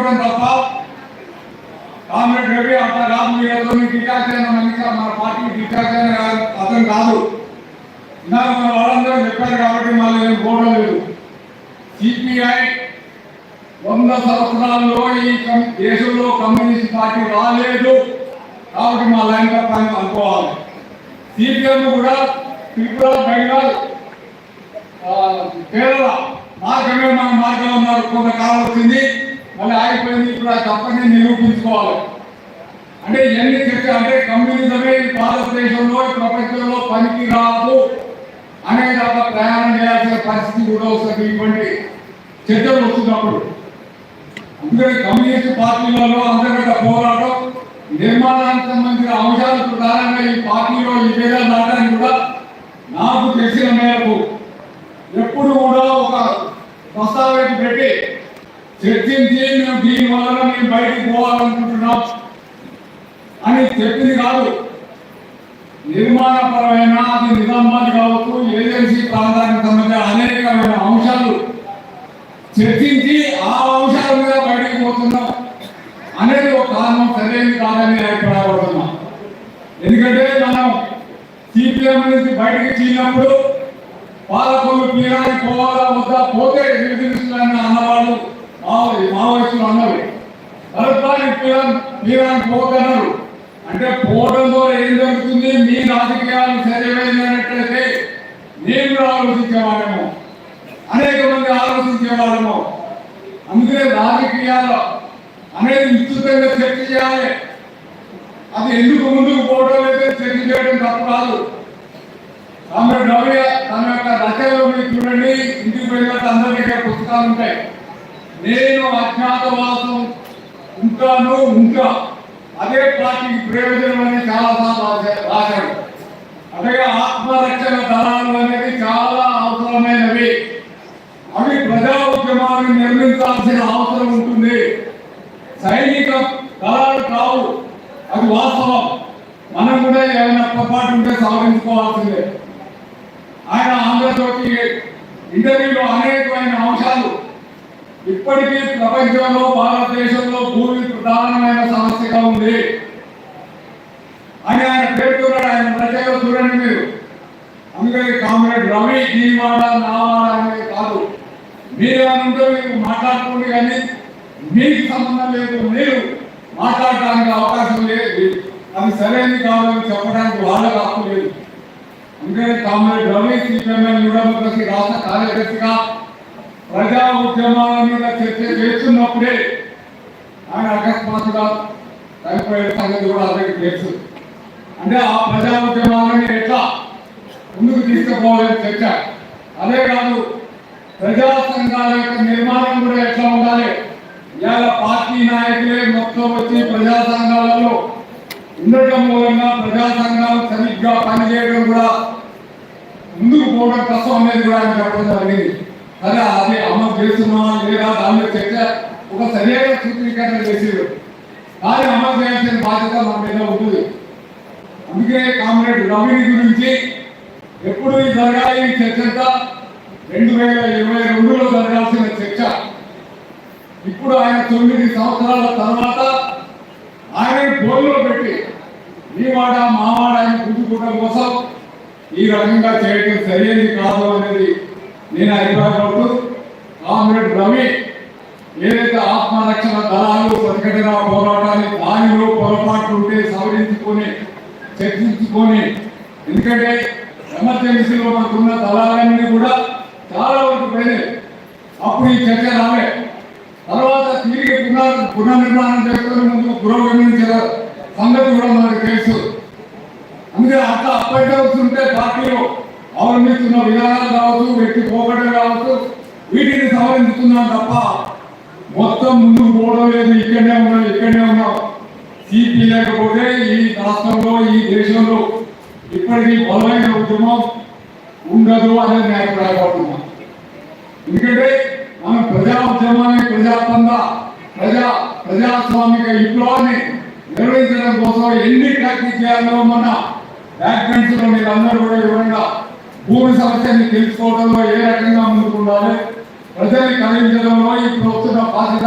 చెప్పుకోవడం తప్ప కామ్రేడ్ రవి అట్లా రాము ఏదో డిటాచ్ అయిన మనిషి మన పార్టీ డిటాచ్ అయిన అతను కాదు. ఇందాక మన వాళ్ళందరూ చెప్పారు కాబట్టి మళ్ళీ నేను పోవడం లేదు. సిపిఐ వంద సంవత్సరాల్లో ఈ దేశంలో కమ్యూనిస్ట్ పార్టీ రాలేదు కాబట్టి మా లైన్ తప్ప అనుకోవాలి. సిపిఎం కూడా త్రిపుర బెంగాల్ కేరళ మార్గమే మన మార్గం ఉన్నారు కొంతకాలం వచ్చింది. మళ్ళీ ఆగిపోయింది ఇప్పుడు ఆ తప్పని నిరూపించుకోవాలి. అంటే ఇవన్నీ చర్చ అంటే కమ్యూనిజమే ఈ భారతదేశంలో ప్రపంచంలో పనికి రాదు అనే దాకా ప్రయాణం చేయాల్సిన పరిస్థితి కూడా వస్తుంది ఇటువంటి చర్చలు వస్తున్నప్పుడు. అందుకని కమ్యూనిస్ట్ పార్టీలలో అంతర్గత పోరాటం నిర్మాణానికి సంబంధించిన అంశాలు ప్రధానంగా ఈ పార్టీలో ఈ భేదాలు దాటానికి కూడా నాకు తెలిసిన మేరకు ఎప్పుడు కూడా ఒక ప్రస్తావన పెట్టి చర్చించి మేము దీని వల్ల మేము బయటకు పోవాలనుకుంటున్నాం అని చెప్పింది కాదు. నిర్మాణపరమైన అది నిజామాబాద్ కావచ్చు ఏజెన్సీ ప్రాంతానికి సంబంధించిన అనేకమైన అంశాలు చర్చించి ఆ అంశాల మీద బయటకు పోతున్నాం. అనేది ఒక కారణం సరైనది కాదని అభిప్రాయపడుతున్నాం. ఎందుకంటే మనం సిపిఎం నుంచి బయటకు చీలినప్పుడు పాలకులు పీరానికి పోవాలా వద్దా పోతే అన్నవాళ్ళు మావోయి మావోయిస్టులు అన్నవి భరత్వానికి పీరాన్ పీరానికి అంటే పోవడం ద్వారా ఏం జరుగుతుంది? మీ రాజకీయాలు సరిపోయినట్లయితే నేను ఆలోచించేవాళ్ళము అనేక మంది ఆలోచించేవాళ్ళము అందుకే రాజకీయాలు అనేది విస్తృతంగా చర్చ చేయాలి. అది ఎందుకు ముందుకు పోవడం అయితే చర్చ చేయడం తప్పు కాదు. కామ్రేడ్ రవి తన యొక్క రచనలో మీరు చూడండి. ఇంటికి పోయినట్టు అందరి దగ్గర పుస్తకాలు ఉంటాయి. నేను అజ్ఞాతవాసం ఉంటాను ఇంకా అదే పార్టీకి ప్రయోజనం అనేది చాలా సార్లు రాశాడు అలాగే ఆత్మరక్షణ దళాలు అనేది చాలా అవసరమైనవి. అవి ప్రజా ఉద్యమాన్ని నిర్మించాల్సిన అవసరం ఉంటుంది. సైనిక దళాలు కావు అది వాస్తవం. మనం కూడా ఏమైనా పొరపాటు ఉంటే సవరించుకోవాల్సిందే ఆయన ఆంధ్రజ్యోతి ఇంటర్వ్యూలో అనేకమైన అంశాలు ఇప్పటికీ ప్రపంచంలో భారతదేశంలో భూమి ప్రధానమైన సమస్యగా ఉంది. అని ఆయన పేర్కొన్నాడు ఆయన ప్రజలు చూడండి మీరు. అందుకని కామ్రేడ్ రవి దీనివాడ నావాడ అనేది కాదు. మీరేమంటే అనుకుంటే మీరు మాట్లాడుకోండి కానీ మీకు సంబంధం లేదు మీరు మాట్లాడటానికి అవకాశం లేదు. అది సరైనది కాదని చెప్పడానికి వాళ్ళకి హక్కు లేదు. అందుకని కామ్రేడ్ రవి సిపిఎంఎల్ యుడమోక్రసీ రాష్ట్ర కార్యదర్శిగా ప్రజా ఉద్యమాల మీద చర్చ చేస్తున్నప్పుడే ఆయన అకస్మాత్తుగా చనిపోయే సంగతి కూడా అందరికీ తెలుసు. అంటే ఆ ప్రజా ఉద్యమాలని ఎట్లా ముందుకు తీసుకుపోవాలని చర్చ. అదే కాదు ప్రజా సంఘాల యొక్క నిర్మాణం కూడా ఎట్లా ఉండాలి? ఇవాళ పార్టీ నాయకులే మొత్తం వచ్చి ప్రజా సంఘాలలో ఉండటం మూలంగా ప్రజా సంఘాలు సరిగ్గా పనిచేయడం కూడా ముందుకు పోవడం కష్టం అనేది కూడా ఆయన చెప్పడం జరిగింది. అదే అది అమ్మ చేస్తున్నామా లేదా దాని చర్చ. ఒక సరైన సూత్రీకరణ చేసేది కానీ అమలు చేయాల్సిన బాధ్యత మన మీద ఉంటుంది. అందుకే కామ్రేడ్ రవిని గురించి ఎప్పుడు ఈ జరగాలి ఈ చర్చ రెండు వేల ఇరవై రెండులో జరగాల్సిన చర్చ. ఇప్పుడు ఆయన తొమ్మిది సంవత్సరాల తర్వాత ఆయన గోల్లో పెట్టి మీ వాడ మా వాడ అని గుర్తుకోవడం కోసం ఈ రకంగా చేయటం సరైనది కాదు అనేది నేను అభిప్రాయపడుతూ కామ్రేడ్ రవి ఏదైతే ఆత్మరక్షణ దళాలు ప్రతిఘటన పోరాటాన్ని దానిలో పొరపాట్లు ఉంటే సవరించుకొని చర్చించుకొని ఎందుకంటే ఎమర్జెన్సీలో మనకున్న దళాలన్నీ కూడా చాలా వరకు పోయినాయి. అప్పుడు ఈ చర్చ రాలే. తర్వాత తిరిగి పునర్ పునర్నిర్మాణం చేసుకుని ముందు పురోగమించిన సంగతి కూడా మనకు తెలుసు. అందుకే అట్లా అప్పటి ఉంటే పార్టీలో అవలంబిస్తున్న విధానాలు కావచ్చు వ్యక్తి పోకడం కావచ్చు వీటిని సవరించుతున్నాం తప్ప మొత్తం ముందుకు పోవడం లేదు ఇక్కడనే ఉన్నాం ఇక్కడనే ఉన్నాం. సిపి లేకపోతే ఈ రాష్ట్రంలో ఈ దేశంలో ఇప్పటికీ బలమైన ఉద్యమం ఉండదు అనేది నేను అభిప్రాయపడుతున్నాను ఎందుకంటే మనం ప్రజా ఉద్యమాన్ని ప్రజాస్పంద ప్రజా ప్రజాస్వామిక విప్లవాన్ని నిర్వహించడం కోసం ఎన్ని ప్రాక్టీస్ చేయాలో మన బ్యాక్ బ్యాక్మెంట్స్లో అందరూ కూడా వివరంగా భూమి సమస్యని తెలుసుకోవడంలో ఏ రకంగా ముందుకుండాలి ప్రజల్ని కలిగించడంలో ఇప్పుడు వస్తున్న బాధ్యత